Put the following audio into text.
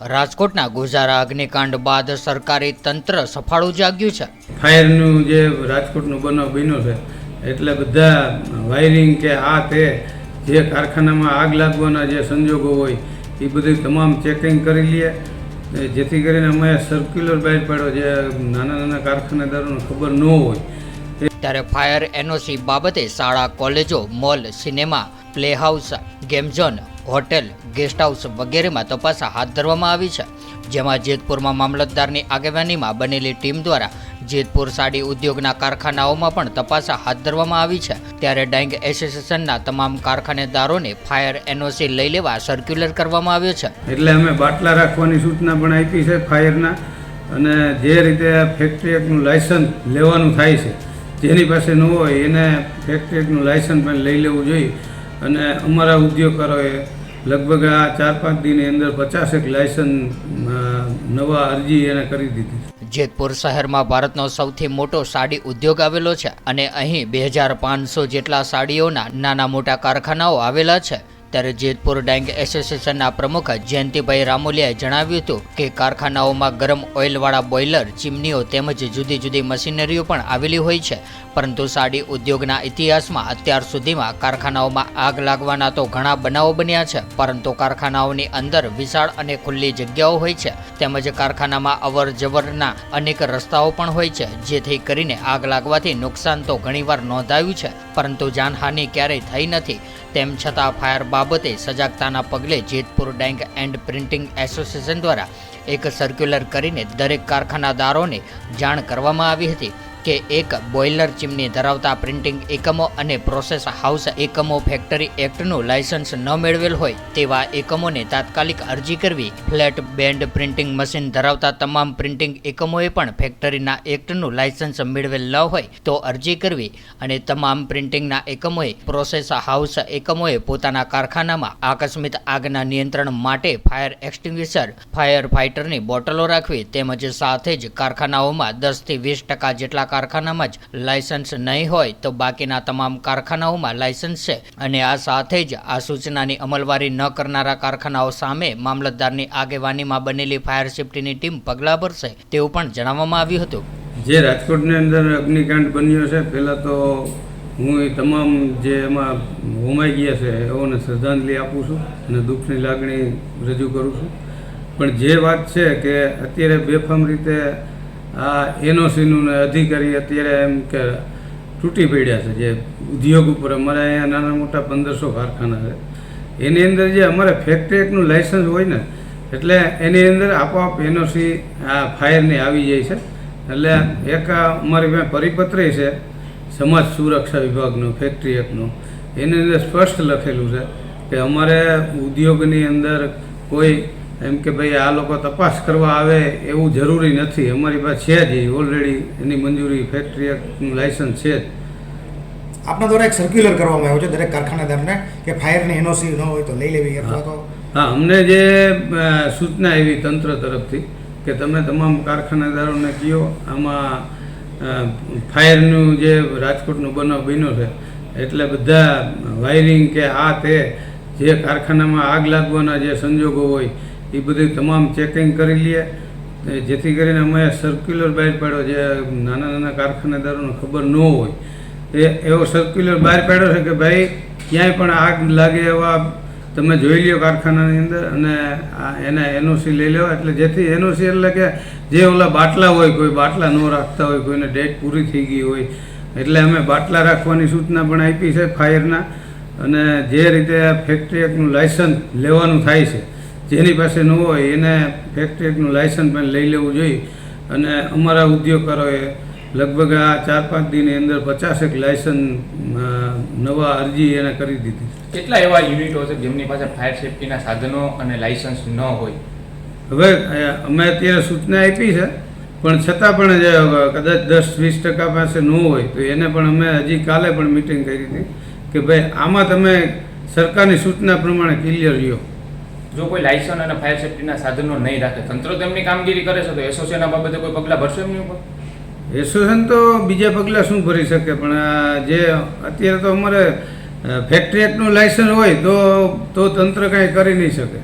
રાજકોટના ગુજારા અગ્નિકાંડ બાદ સરકારી તંત્ર સફાળું જાગ્યું છે. ફાયરનું જે રાજકોટનું બનાવ બન્યો છે એટલે બધા વાયરિંગ કે આ તે જે કારખાનામાં આગ લાગવાના જે સંજોગો હોય એ બધી તમામ ચેકિંગ કરી લઈએ. જેથી કરીને અમે સર્ક્યુલર બહાર પાડ્યો જે નાના નાના કારખાનેદારોને ખબર ન હોય. ત્યારે ફાયર એનઓસી બાબતે શાળા કોલેજો mall cinema playhouse game zone hotel guest house વગેરેમાં તપાસ હાથ ધરવામાં આવી છે. જેમાં જેતપુરમાં મામલતદારની આગેવાનીમાં બનેલી ટીમ દ્વારા જેતપુર સાડી ઉદ્યોગના કારખાનાઓમાં પણ તપાસ હાથ ધરવામાં આવી છે. ત્યારે ડાઇંગ એસોસિએશનના તમામ કારખાનેદારોને ફાયર એનઓસી લઈ લેવા સર્ક્યુલર કરવામાં આવ્યો છે. એટલે અમે બાટલા રાખવાની સૂચના પણ આપી છે ફાયરના અને જે રીતે ફેક્ટરી એકનું લાયસન્સ લેવાનું થાય છે, જેની પાસે ન હોય એને ફેક્ટરી એક્ટનું લાયસન્સ પણ લઈ લેવું જોઈએ. અને અમારા ઉદ્યોગકારોએ લગભગ આ ચાર પાંચ દિનની અંદર પચાસેક લાયસન્સ નવા અરજી એને કરી દીધી. જેતપુર શહેરમાં ભારતનો સૌથી મોટો સાડી ઉદ્યોગ આવેલો છે અને અહીં બે હજાર પાંચસો જેટલા સાડીઓના નાના મોટા કારખાનાઓ આવેલા છે. ત્યારે જેતપુર ડાંગ એસોસિએશનના પ્રમુખ જયંતિભાઈ રામોલિયાએ જણાવ્યું હતું કે કારખાનાઓમાં ગરમ ઓઇલવાળા બોઇલર, ચીમનીઓ તેમજ જુદી જુદી મશીનરીઓ પણ આવેલી હોય છે. પરંતુ સાડી ઉદ્યોગના ઇતિહાસમાં અત્યાર સુધીમાં કારખાનાઓમાં આગ લાગવાના તો ઘણા બનાવો બન્યા છે, પરંતુ કારખાનાઓની અંદર વિશાળ અને ખુલ્લી જગ્યાઓ હોય છે. તેમજ કારખાનામાં અવર જવરના અનેક રસ્તાઓ પણ હોય છે, જેથી કરીને આગ લાગવાથી નુકસાન તો ઘણીવાર નોંધાયું છે, પરંતુ જાનહાનિ ક્યારેય થઈ નથી. તેમ છતાં ફાયર બાબતે સજાગતાના પગલે Jetpur dyeing and printing association દ્વારા એક સર્ક્યુલર કરીને દરેક કારખાનાદારોને જાણ કરવામાં આવી હતી. કે એક બોઇલર ચીમની ધરાવતા પ્રિન્ટિંગ એકમો અને પ્રોસેસ હાઉસ એકમો ફેક્ટરી એક્ટનું લાયસન્સ ન મેળવેલ હોય તેવા એકમોને તાત્કાલિક અરજી કરવી, ફ્લેટ, બેન્ડ પ્રિન્ટિંગ મશીન ધરાવતા તમામ પ્રિન્ટિંગ એકમોએ પણ ફેક્ટરીના એક્ટનું લાયસન્સ મેળવેલ ન હોય તો અરજી કરવી અને તમામ પ્રિન્ટિંગના એકમોએ, પ્રોસેસ હાઉસ એકમોએ પોતાના કારખાનામાં આકસ્મિક આગના નિયંત્રણ માટે ફાયર એક્સટિંગ્વિશર, ફાયર ફાઇટરની બોટલો રાખવી તેમજ સાથે જ કારખાનાઓમાં દસથી વીસ ટકા જેટલા કારખાનામાં જ લાયસન્સ નહીં હોય તો બાકીના તમામ કારખાનાઓમાં લાયસન્સ છે. અને આ સાથે જ આ સૂચનાની અમલવારી ન કરનારા કારખાનાઓ સામે મામલતદારની આગેવાનીમાં બનેલી ફાયર સેફટીની ટીમ પગલાં ભરશે તેવું પણ જણાવવામાં આવ્યું હતું. જે રાજકોટની અંદર અગ્નિકાંડ બન્યો છે, પહેલાં તો હું એ તમામ જે એમાં હોમાઈ ગયા છે, એઓને શ્રદ્ધાંજલિ આપું છું અને દુઃખની લાગણી રજૂ કરું છું. પણ જે વાત છે કે અત્યારે બેફામ રીતે આ એનઓસીનું અધિકારી અત્યારે એમ કે તૂટી પડ્યા છે, જે ઉદ્યોગ ઉપર અમારે અહીંયા નાના મોટા પંદરસો કારખાના છે. એની અંદર જે અમારે ફેક્ટરી એકનું લાઇસન્સ હોય ને, એટલે એની અંદર આપોઆપ એનઓસી આ ફાયરની આવી જાય છે. એટલે એક અમારી પાસે પરિપત્ર છે, સમાજ સુરક્ષા વિભાગનો ફેક્ટરી એકનો એની અંદર સ્પષ્ટ લખેલું છે કે અમારે ઉદ્યોગની અંદર કોઈ એમ કે ભાઈ આ લોકો તપાસ કરવા આવે એવું જરૂરી નથી. અમારી પાસે છે જ ઓલરેડી એની મંજૂરી ફેક્ટરી લાયસન્સ છે જ. આપના દ્વારા એક સર્ક્યુલર કરવામાં આવ્યો છે દરેક કારખાનેદારને કે ફાયરની એનઓસી ન હોય તો લઈ લેવી અથવા તો હા અમને જે સૂચના એવી તંત્ર તરફથી કે તમે તમામ કારખાનેદારોને કહો આમાં ફાયરનું જે રાજકોટનો બનાવ બન્યો છે એટલે બધા વાયરિંગ કે આ તે જે કારખાનામાં આગ લાગવાના જે સંજોગો હોય એ બધું તમામ ચેકિંગ કરી લઈએ જેથી કરીને અમે સર્ક્યુલર બહાર પાડ્યો જે નાના નાના કારખાનેદારોને ખબર ન હોય. એ એવો સર્ક્યુલર બહાર પાડ્યો છે કે ભાઈ, ક્યાંય પણ આગ લાગે એવા તમે જોઈ લ્યો કારખાનાની અંદર અને એને એનઓસી લઈ લેવા. એટલે જેથી એનઓસી એટલે કે જે ઓલા બાટલા હોય, કોઈ બાટલા ન રાખતા હોય, કોઈને ડેટ પૂરી થઈ ગઈ હોય. એટલે અમે બાટલા રાખવાની સૂચના પણ આપી છે ફાયરના. અને જે રીતે ફેક્ટરી એકનું લાયસન્સ લેવાનું થાય છે જેની પાસે ન હોય એને ફેક્ટરીનું લાયસન્સ પણ લઈ લેવું જોઈએ. અને અમારા ઉદ્યોગકારોએ લગભગ આ ચાર પાંચ દિનની અંદર પચાસેક લાયસન્સ નવા અરજી એને કરી દીધી. કેટલા એવા યુનિટો છે જેમની પાસે ફાયર સેફટીના સાધનો અને લાયસન્સ ન હોય? હવે અમે અત્યારે સૂચના આપી છે પણ છતાં પણ જે કદાચ દસ વીસ ટકા પાસે ન હોય તો એને પણ અમે હજી કાલે પણ મિટિંગ કરી હતી કે ભાઈ આમાં તમે સરકારની સૂચના પ્રમાણે ક્લિયર રહ્યો જો કોઈ લાયસન્સ અને ફાયર સેફટીના સાધનો નહીં રાખે, તંત્ર તેમની કામગીરી કરે છે, તો એસોસિએશનના બાબતે કોઈ પગલાં ભરશે એમની ઉપર? એસોસિએશન તો બીજા પગલાં શું ભરી શકે? પણ જે અત્યારે તો અમારે ફેક્ટરી એક્ટનું લાયસન્સ હોય તો તો તંત્ર કાંઈ કરી નહીં શકે.